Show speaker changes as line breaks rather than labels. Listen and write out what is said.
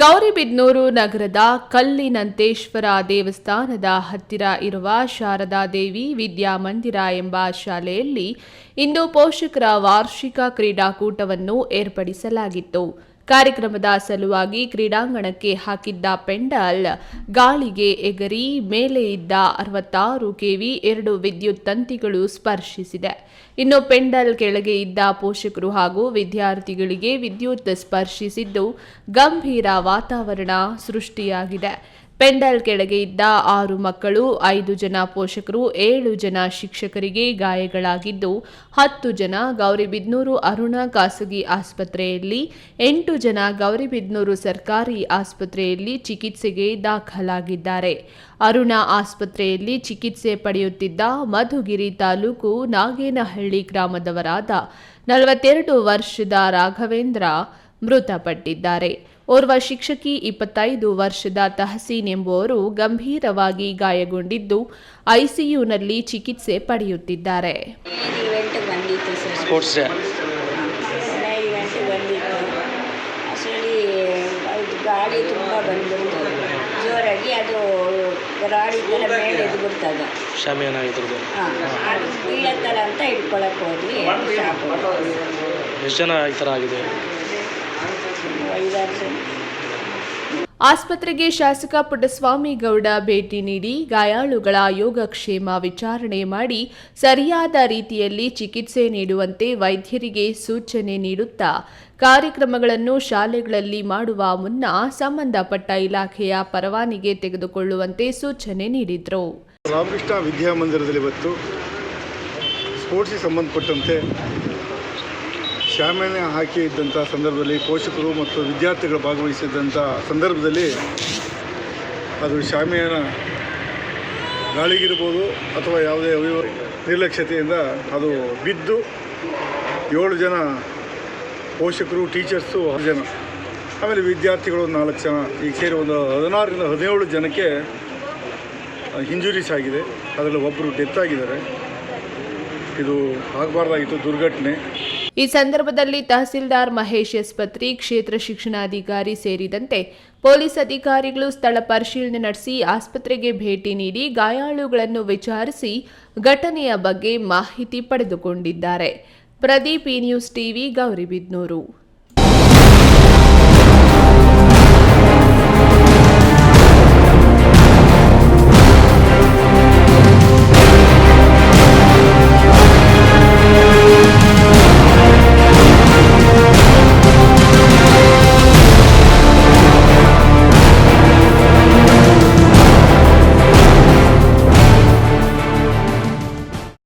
ಗೌರಿಬಿದ್ನೂರು ನಗರದ ಕಲ್ಲಿನಂತೇಶ್ವರ ದೇವಸ್ಥಾನದ ಹತ್ತಿರ ಇರುವ ಶಾರದಾ ದೇವಿ ವಿದ್ಯಾಮಂದಿರ ಎಂಬ ಶಾಲೆಯಲ್ಲಿ ಇಂದು ಪೋಷಕರ ವಾರ್ಷಿಕ ಕ್ರೀಡಾಕೂಟವನ್ನು ಏರ್ಪಡಿಸಲಾಗಿತ್ತು. ಕಾರ್ಯಕ್ರಮದ ಸಲುವಾಗಿ ಕ್ರೀಡಾಂಗಣಕ್ಕೆ ಹಾಕಿದ್ದ ಪೆಂಡಲ್ ಗಾಳಿಗೆ ಎಗರಿ, ಮೇಲೆ ಇದ್ದ ಅರವತ್ತಾರು ಕೆವಿ ಎರಡು ವಿದ್ಯುತ್ ತಂತಿಗಳು ಸ್ಪರ್ಶಿಸಿದೆ. ಇನ್ನು ಪೆಂಡಲ್ ಕೆಳಗೆ ಇದ್ದ ಪೋಷಕರು ಹಾಗೂ ವಿದ್ಯಾರ್ಥಿಗಳಿಗೆ ವಿದ್ಯುತ್ ಸ್ಪರ್ಶಿಸಿದ್ದು ಗಂಭೀರ ವಾತಾವರಣ ಸೃಷ್ಟಿಯಾಗಿದೆ. ಪೆಂಡಲ್ ಕೆಳಗೆ ಇದ್ದ ಆರು ಮಕ್ಕಳು, ಐದು ಜನ ಪೋಷಕರು, ಏಳು ಜನ ಶಿಕ್ಷಕರಿಗೆ ಗಾಯಗಳಾಗಿದ್ದು, ಹತ್ತು ಜನ ಗೌರಿಬಿದ್ನೂರು ಅರುಣ ಖಾಸಗಿ ಆಸ್ಪತ್ರೆಯಲ್ಲಿ, ಎಂಟು ಜನ ಗೌರಿಬಿದ್ನೂರು ಸರ್ಕಾರಿ ಆಸ್ಪತ್ರೆಯಲ್ಲಿ ಚಿಕಿತ್ಸೆಗೆ ದಾಖಲಾಗಿದ್ದಾರೆ. ಅರುಣ ಆಸ್ಪತ್ರೆಯಲ್ಲಿ ಚಿಕಿತ್ಸೆ ಪಡೆಯುತ್ತಿದ್ದ ಮಧುಗಿರಿ ತಾಲೂಕು ನಾಗೇನಹಳ್ಳಿ ಗ್ರಾಮದವರಾದ ನಲವತ್ತೆರಡು ವರ್ಷದ ರಾಘವೇಂದ್ರ ಮೃತಪಟ್ಟಿದ್ದಾರೆ. ಓರ್ವ ಶಿಕ್ಷಕಿ ಇಪ್ಪತ್ತೈದು ವರ್ಷದ ತಹಸೀನ್ ಎಂಬುವರು ಗಂಭೀರವಾಗಿ ಗಾಯಗೊಂಡಿದ್ದು ಐಸಿಯುನಲ್ಲಿ ಚಿಕಿತ್ಸೆ ಪಡೆಯುತ್ತಿದ್ದಾರೆ.
ಇವೆಂಟ್ ಬಂದಿತ್ತು
ಸ್ಪೋರ್ಟ್ಸ್ ಡೇ
ಒಳ್ಳೆ ಇವೆಂಟ್ ಬಂದಿತ್ತು. ಅಷ್ಟರಲ್ಲಿ ಅದು ಗಾಳಿ ತುಂಬ ಬಂದ್ಬಿಡ್ತು. ಜೋರಾಗಿ ಅದು ರಾಡಿ ಥರ ಮೇಲೆ
ಶಾಮಿಯಾನ ಇದ್ರದ್ದು?
ಹಾಂ ಅದು ಬೀಳತ್ತಲ್ಲ ಅಂತ ಹಿಡ್ಕೊಳಕ್ಕೆ ಹೋದ್ವಿ.
ಎಷ್ಟು ಜನ ಈ ಥರ ಆಗಿದೆ?
ಆಸ್ಪತ್ರೆಗೆ ಶಾಸಕ ಪುಟ್ಟಸ್ವಾಮಿ ಗೌಡ ಭೇಟಿ ನೀಡಿ ಗಾಯಾಳುಗಳ ಯೋಗಕ್ಷೇಮ ವಿಚಾರಣೆ ಮಾಡಿ ಸರಿಯಾದ ರೀತಿಯಲ್ಲಿ ಚಿಕಿತ್ಸೆ ನೀಡುವಂತೆ ವೈದ್ಯರಿಗೆ ಸೂಚನೆ ನೀಡುತ್ತಾ ಕಾರ್ಯಕ್ರಮಗಳನ್ನು ಶಾಲೆಗಳಲ್ಲಿ ಮಾಡುವ ಮುನ್ನ ಸಂಬಂಧಪಟ್ಟ ಇಲಾಖೆಯ ಪರವಾನಿಗೆ ತೆಗೆದುಕೊಳ್ಳುವಂತೆ ಸೂಚನೆ ನೀಡಿದರು.
ರಾಮಕೃಷ್ಣ ವಿದ್ಯಾಮಂದಿರದಲ್ಲಿ ಇವತ್ತು ಸ್ಪೋರ್ಟ್ಸ್ಗೆ ಸಂಬಂಧಪಟ್ಟಂತೆ ಶಾಮಿಯಾನ ಹಾಕಿ ಇದ್ದಂಥ ಸಂದರ್ಭದಲ್ಲಿ ಪೋಷಕರು ಮತ್ತು ವಿದ್ಯಾರ್ಥಿಗಳು ಭಾಗವಹಿಸಿದ್ದಂಥ ಸಂದರ್ಭದಲ್ಲಿ ಅದು ಶಾಮಿಯಾನ ಗಾಳಿಗಿರ್ಬೋದು ಅಥವಾ ಯಾವುದೇ ಅವಿವ ನಿರ್ಲಕ್ಷ್ಯತೆಯಿಂದ ಅದು ಬಿದ್ದು ಏಳು ಜನ ಪೋಷಕರು, ಟೀಚರ್ಸು ಆರು ಜನ. ಆಮೇಲೆ ವಿದ್ಯಾರ್ಥಿಗಳು ನಾಲ್ಕು ಜನ ಈಗ ಸೇರಿ ಒಂದು ಹದಿನಾರರಿಂದ ಹದಿನೇಳು ಜನಕ್ಕೆ ಇಂಜುರೀಸ್ ಆಗಿದೆ ಅದರಲ್ಲಿ ಒಬ್ಬರು ಡೆತ್ ಆಗಿದ್ದಾರೆ. ಇದು ಆಗಬಾರ್ದಾಗಿತ್ತು, ದುರ್ಘಟನೆ.
ಈ ಸಂದರ್ಭದಲ್ಲಿ ತಹಸೀಲ್ದಾರ್ ಮಹೇಶ್ ಎಸ್ ಪತ್ರಿ ಕ್ಷೇತ್ರ ಶಿಕ್ಷಣಾಧಿಕಾರಿ ಸೇರಿದಂತೆ ಪೊಲೀಸ್ ಅಧಿಕಾರಿಗಳು ಸ್ಥಳ ಪರಿಶೀಲನೆ ನಡೆಸಿ ಆಸ್ಪತ್ರೆಗೆ ಭೇಟಿ ನೀಡಿ ಗಾಯಾಳುಗಳನ್ನು ವಿಚಾರಿಸಿ ಘಟನೆಯ ಬಗ್ಗೆ ಮಾಹಿತಿ ಪಡೆದುಕೊಂಡಿದ್ದಾರೆ. ಪ್ರದೀಪ್ ಈ ನ್ಯೂಸ್ ಟಿವಿ ಗೌರಿಬಿದ್ನೂರು